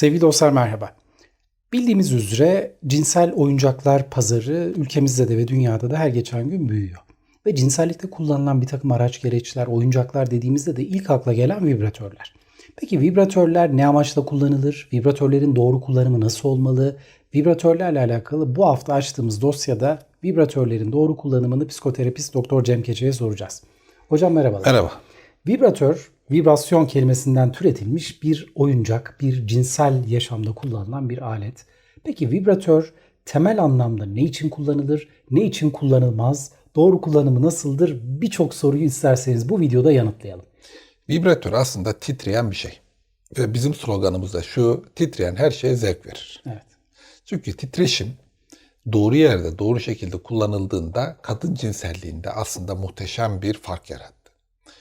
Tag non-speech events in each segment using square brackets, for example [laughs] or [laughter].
Sevgili dostlar merhaba. Bildiğimiz üzere cinsel oyuncaklar pazarı ülkemizde de ve dünyada da her geçen gün büyüyor. Ve cinsellikte kullanılan bir takım araç gereçler, oyuncaklar dediğimizde de ilk akla gelen vibratörler. Peki vibratörler ne amaçla kullanılır? Vibratörlerin doğru kullanımı nasıl olmalı? Vibratörlerle alakalı bu hafta açtığımız dosyada vibratörlerin doğru kullanımını psikoterapist Doktor Cem Keçe'ye soracağız. Hocam merhabalar. Merhaba. Vibratör, vibrasyon kelimesinden türetilmiş bir oyuncak, bir cinsel yaşamda kullanılan bir alet. Peki vibratör temel anlamda ne için kullanılır, ne için kullanılmaz, doğru kullanımı nasıldır? Birçok soruyu isterseniz bu videoda yanıtlayalım. Vibratör aslında titreyen bir şey. Ve bizim sloganımız da şu, titreyen her şeye zevk verir. Evet. Çünkü titreşim doğru yerde, doğru şekilde kullanıldığında kadın cinselliğinde aslında muhteşem bir fark yarattı.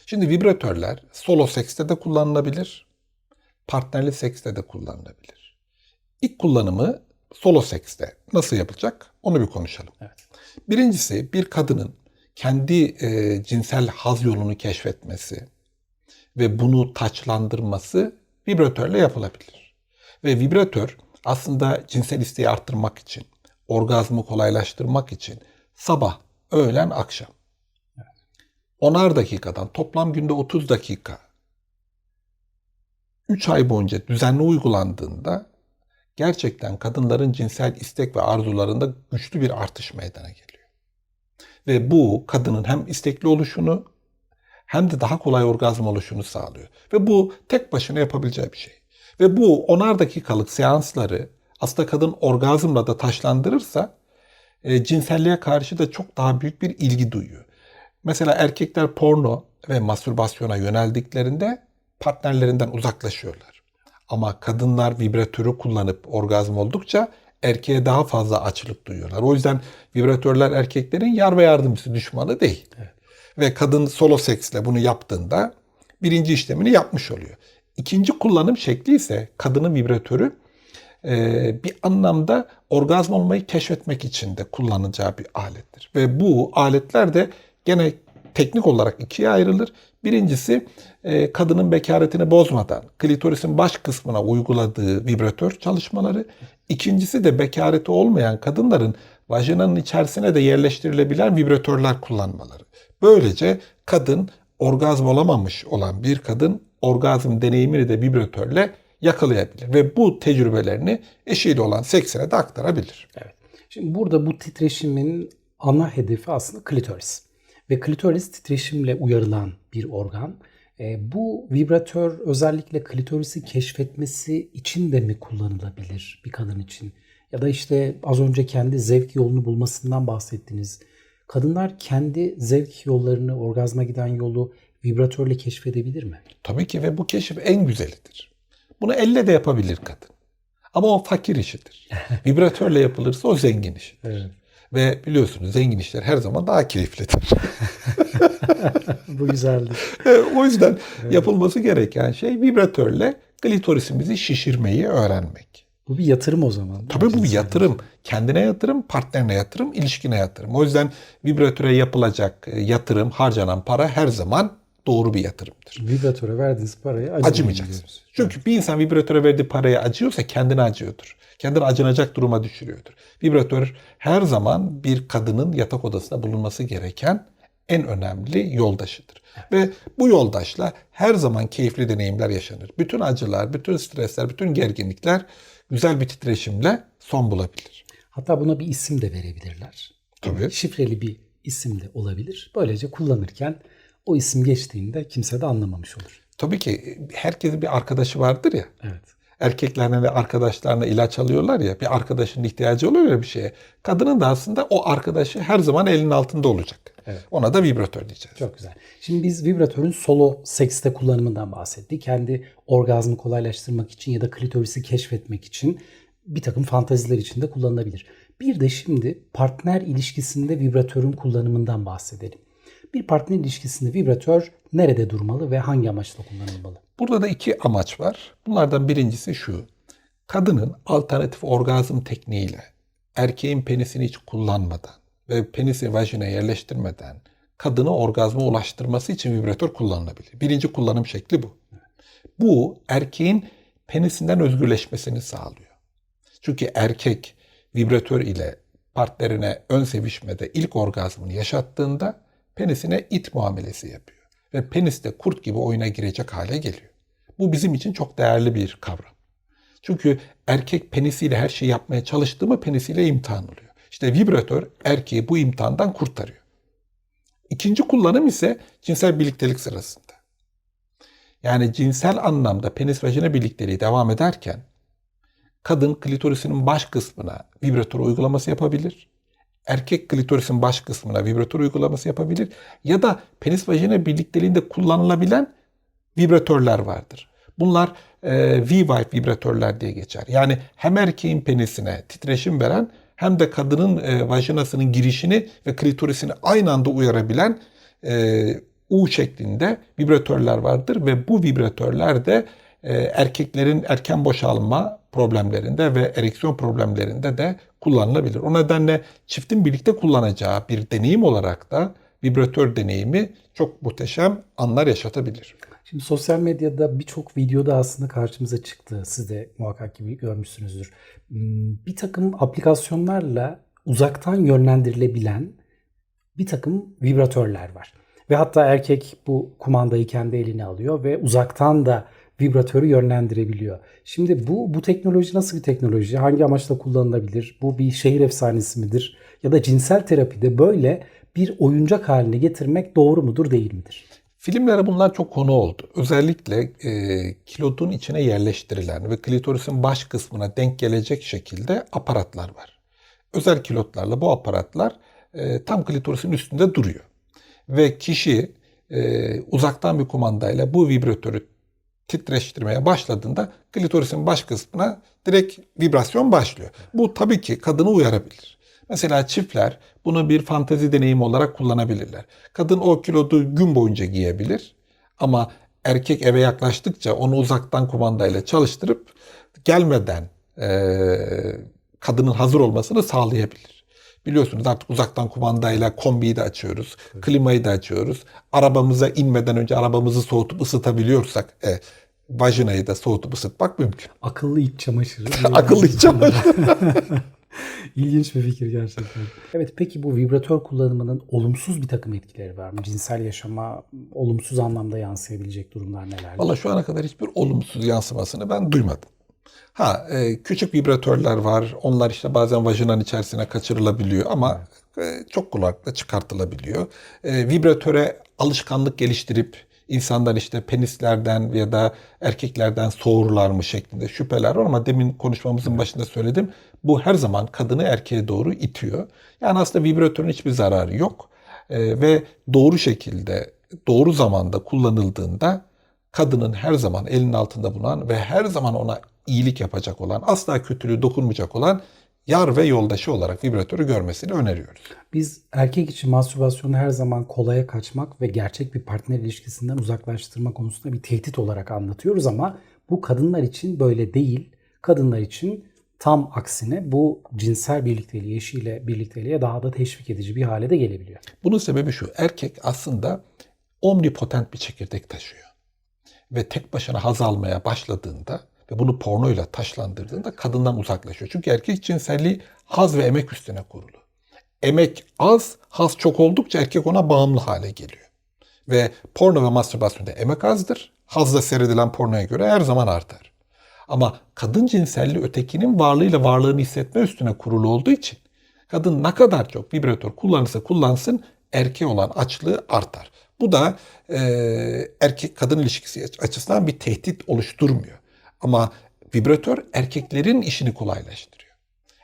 Şimdi vibratörler solo sekste de kullanılabilir, partnerli sekste de kullanılabilir. İlk kullanımı solo sekste nasıl yapılacak onu bir konuşalım. Evet. Birincisi bir kadının kendi e, cinsel haz yolunu keşfetmesi ve bunu taçlandırması vibratörle yapılabilir. Ve vibratör aslında cinsel isteği arttırmak için, orgazmı kolaylaştırmak için sabah, öğlen, akşam 10'ar dakikadan toplam günde 30 dakika 3 ay boyunca düzenli uygulandığında gerçekten kadınların cinsel istek ve arzularında güçlü bir artış meydana geliyor. Ve bu kadının hem istekli oluşunu hem de daha kolay orgazm oluşunu sağlıyor. Ve bu tek başına yapabileceği bir şey. Ve bu onar dakikalık seansları aslında kadın orgazmla da taşlandırırsa e, cinselliğe karşı da çok daha büyük bir ilgi duyuyor. Mesela erkekler porno ve mastürbasyona yöneldiklerinde partnerlerinden uzaklaşıyorlar. Ama kadınlar vibratörü kullanıp orgazm oldukça erkeğe daha fazla açlık duyuyorlar. O yüzden vibratörler erkeklerin yar ve yardımcısı düşmanı değil. Evet. Ve kadın solo seksle bunu yaptığında birinci işlemini yapmış oluyor. İkinci kullanım şekli ise kadının vibratörü e, bir anlamda orgazm olmayı keşfetmek için de kullanacağı bir alettir. Ve bu aletler de gene teknik olarak ikiye ayrılır. Birincisi e, kadının bekaretini bozmadan klitorisin baş kısmına uyguladığı vibratör çalışmaları. İkincisi de bekareti olmayan kadınların vajinanın içerisine de yerleştirilebilen vibratörler kullanmaları. Böylece kadın orgazm olamamış olan bir kadın orgazm deneyimini de vibratörle yakalayabilir ve bu tecrübelerini eşiyle olan seksine de aktarabilir. Evet. Şimdi burada bu titreşimin ana hedefi aslında klitoris. Ve klitoris titreşimle uyarılan bir organ. E, bu vibratör özellikle klitorisi keşfetmesi için de mi kullanılabilir bir kadın için? Ya da işte az önce kendi zevk yolunu bulmasından bahsettiniz. Kadınlar kendi zevk yollarını, orgazma giden yolu vibratörle keşfedebilir mi? Tabii ki ve bu keşif en güzelidir. Bunu elle de yapabilir kadın. Ama o fakir işidir. [laughs] Vibratörle yapılırsa o zengin işidir. Evet. Ve biliyorsunuz zengin işler her zaman daha keyiflidir. [laughs] bu güzeldi. o yüzden yapılması gereken şey vibratörle klitorisimizi şişirmeyi öğrenmek. Bu bir yatırım o zaman. Tabii bu bir yatırım. Kendine yatırım, partnerine yatırım, ilişkine yatırım. O yüzden vibratöre yapılacak e, yatırım, harcanan para her zaman doğru bir yatırımdır. Vibratöre verdiğiniz parayı Acımayacaksınız. Çünkü bir insan vibratöre verdiği paraya acıyorsa kendine acıyordur. Kendini acınacak duruma düşürüyordur. Vibratör her zaman bir kadının yatak odasında bulunması gereken en önemli yoldaşıdır. Ve bu yoldaşla her zaman keyifli deneyimler yaşanır. Bütün acılar, bütün stresler, bütün gerginlikler güzel bir titreşimle son bulabilir. Hatta buna bir isim de verebilirler. Tabii. Şifreli bir isim de olabilir. Böylece kullanırken o isim geçtiğinde kimse de anlamamış olur. Tabii ki herkesin bir arkadaşı vardır ya. Evet. Erkeklerine ve arkadaşlarına ilaç alıyorlar ya. Bir arkadaşın ihtiyacı oluyor ya bir şeye. Kadının da aslında o arkadaşı her zaman elinin altında olacak. Evet. Ona da vibratör diyeceğiz. Çok güzel. Şimdi biz vibratörün solo sekste kullanımından bahsettik. Kendi orgazmı kolaylaştırmak için ya da klitorisi keşfetmek için bir takım fantaziler için de kullanılabilir. Bir de şimdi partner ilişkisinde vibratörün kullanımından bahsedelim. Bir partner ilişkisinde vibratör nerede durmalı ve hangi amaçla kullanılmalı? Burada da iki amaç var. Bunlardan birincisi şu. Kadının alternatif orgazm tekniğiyle erkeğin penisini hiç kullanmadan ve penisi vajina yerleştirmeden kadını orgazma ulaştırması için vibratör kullanılabilir. Birinci kullanım şekli bu. Bu erkeğin penisinden özgürleşmesini sağlıyor. Çünkü erkek vibratör ile partnerine ön sevişmede ilk orgazmını yaşattığında penisine it muamelesi yapıyor. Ve penis de kurt gibi oyuna girecek hale geliyor. Bu bizim için çok değerli bir kavram. Çünkü erkek penisiyle her şeyi yapmaya çalıştığı mı penisiyle imtihan oluyor. İşte vibratör erkeği bu imtihandan kurtarıyor. İkinci kullanım ise cinsel birliktelik sırasında. Yani cinsel anlamda penis vajina birlikteliği devam ederken kadın klitorisinin baş kısmına vibratör uygulaması yapabilir. Erkek klitorisinin baş kısmına vibratör uygulaması yapabilir. Ya da penis vajina birlikteliğinde kullanılabilen vibratörler vardır. Bunlar e, V-Vibe vibratörler diye geçer. Yani hem erkeğin penisine titreşim veren hem de kadının e, vajinasının girişini ve klitorisini aynı anda uyarabilen e, U şeklinde vibratörler vardır ve bu vibratörler de erkeklerin erken boşalma problemlerinde ve ereksiyon problemlerinde de kullanılabilir. O nedenle çiftin birlikte kullanacağı bir deneyim olarak da vibratör deneyimi çok muhteşem anlar yaşatabilir. Şimdi sosyal medyada birçok videoda aslında karşımıza çıktı. Siz de muhakkak gibi görmüşsünüzdür. Hmm, Bir takım aplikasyonlarla uzaktan yönlendirilebilen bir takım vibratörler var. Ve hatta erkek bu kumandayı kendi eline alıyor ve uzaktan da vibratörü yönlendirebiliyor. Şimdi bu bu teknoloji nasıl bir teknoloji? Hangi amaçla kullanılabilir? Bu bir şehir efsanesi midir? Ya da cinsel terapide böyle bir oyuncak haline getirmek doğru mudur değil midir? Filmlere bunlar çok konu oldu. Özellikle e, kilodun içine yerleştirilen ve klitorisin baş kısmına denk gelecek şekilde aparatlar var. Özel kilotlarla bu aparatlar e, tam klitorisin üstünde duruyor. Ve kişi e, uzaktan bir kumandayla bu vibratörü titreştirmeye başladığında klitorisin baş kısmına direkt vibrasyon başlıyor. Bu tabii ki kadını uyarabilir. Mesela çiftler bunu bir fantezi deneyimi olarak kullanabilirler. Kadın o kilodu gün boyunca giyebilir ama erkek eve yaklaştıkça onu uzaktan kumandayla çalıştırıp gelmeden eee, kadının hazır olmasını sağlayabilir. Biliyorsunuz artık uzaktan kumandayla kombiyi de açıyoruz, klimayı da açıyoruz. Arabamıza inmeden önce arabamızı soğutup ısıtabiliyorsak e, vajinayı da soğutup ısıtmak mümkün. Akıllı iç çamaşırı. [laughs] Akıllı iç çamaşırı. [laughs] İlginç bir fikir gerçekten. Evet peki bu vibratör kullanımının olumsuz bir takım etkileri var mı? Cinsel yaşama olumsuz anlamda yansıyabilecek durumlar neler? Valla şu ana kadar hiçbir olumsuz yansımasını ben duymadım. Ha e, küçük vibratörler var. Onlar işte bazen vajinanın içerisine kaçırılabiliyor ama e, çok kulakla çıkartılabiliyor. E, vibratöre alışkanlık geliştirip insanlar işte penislerden ya da erkeklerden soğurlar mı şeklinde şüpheler var ama demin konuşmamızın başında söyledim. Bu her zaman kadını erkeğe doğru itiyor. Yani aslında vibratörün hiçbir zararı yok. E, ve doğru şekilde, doğru zamanda kullanıldığında kadının her zaman elinin altında bulunan ve her zaman ona iyilik yapacak olan, asla kötülüğü dokunmayacak olan yar ve yoldaşı olarak vibratörü görmesini öneriyoruz. Biz erkek için mastürbasyonu her zaman kolaya kaçmak ve gerçek bir partner ilişkisinden uzaklaştırma konusunda bir tehdit olarak anlatıyoruz ama bu kadınlar için böyle değil. Kadınlar için tam aksine bu cinsel birlikteliği, eşiyle birlikteliğe daha da teşvik edici bir hale de gelebiliyor. Bunun sebebi şu, erkek aslında omnipotent bir çekirdek taşıyor. Ve tek başına haz almaya başladığında ve bunu pornoyla taşlandırdığında kadından uzaklaşıyor. Çünkü erkek cinselliği haz ve emek üstüne kurulu. Emek az, haz çok oldukça erkek ona bağımlı hale geliyor. Ve porno ve mastürbasyonda emek azdır. Hazla seyredilen pornoya göre her zaman artar. Ama kadın cinselliği ötekinin varlığıyla varlığını hissetme üstüne kurulu olduğu için kadın ne kadar çok vibratör kullanırsa kullansın erkeğe olan açlığı artar. Bu da e, erkek kadın ilişkisi açısından bir tehdit oluşturmuyor. Ama vibratör erkeklerin işini kolaylaştırıyor.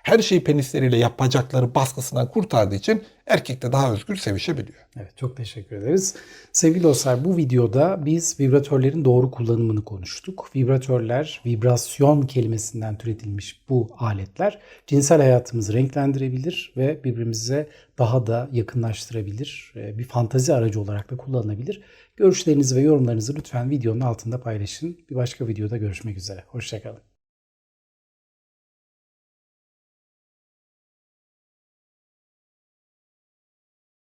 Her şeyi penisleriyle yapacakları baskısından kurtardığı için erkek de daha özgür sevişebiliyor. Evet çok teşekkür ederiz. Sevgili dostlar bu videoda biz vibratörlerin doğru kullanımını konuştuk. Vibratörler, vibrasyon kelimesinden türetilmiş bu aletler cinsel hayatımızı renklendirebilir ve birbirimize daha da yakınlaştırabilir. Ee, Bir fantazi aracı olarak da kullanılabilir. Görüşlerinizi ve yorumlarınızı lütfen videonun altında paylaşın. Bir başka videoda görüşmek üzere. Hoşçakalın.